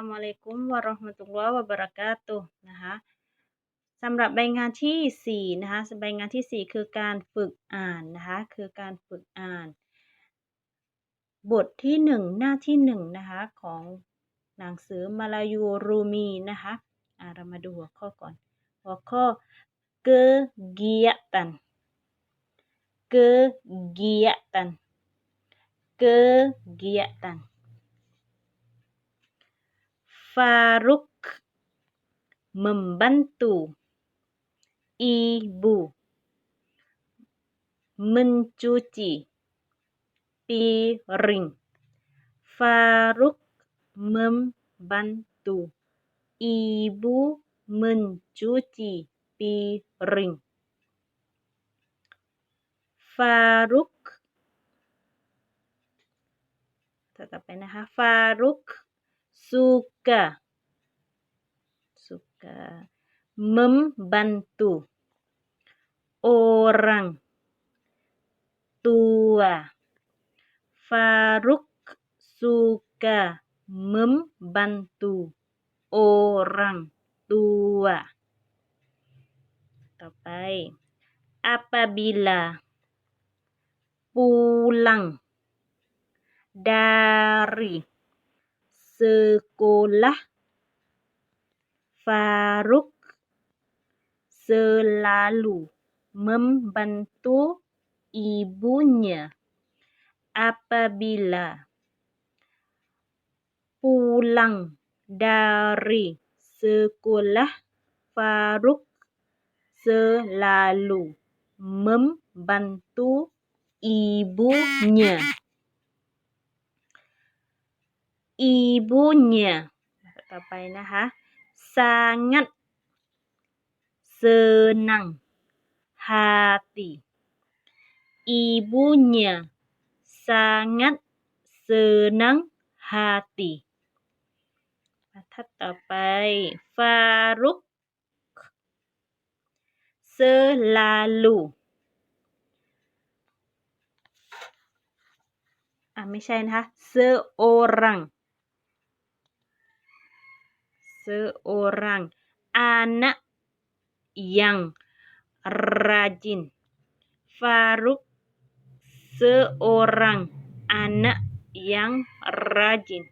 ลามุอะลัยกุมวะราะห์มะตุลลอฮ์วะบะราะกาตุนะคะสำหรับใบงานที่ 4 นะคะใบงานที่ 4 คือการฝึกอ่านนะคะคือการฝึกอ่าน บทที่ 1 หน้าที่1นะคะของหนังสือมาลายูรูมีนะคะอ่าเรามาดูหัวข้อก่อน หัวข้อ kegiatan kegiatan kegiatan Faruk membantu ibu mencuci piring. Faruk membantu ibu mencuci piring. Faruk tetap nah Faruk suka. Suka. Membantu. Orang. Tua. Faruk suka membantu orang tua. Sampai apabila pulang dari sekolah Faruk selalu membantu ibunya apabila pulang dari sekolah. Faruk selalu membantu ibunya ibunya ต่อไปนะคะ sangat senang hati ibunya sangat senang hati บรรทัดต่อไป Faruk selalu อ่ะไม่ใช่นะคะ seorang seorang anak yang rajin. Faruk seorang anak yang rajin.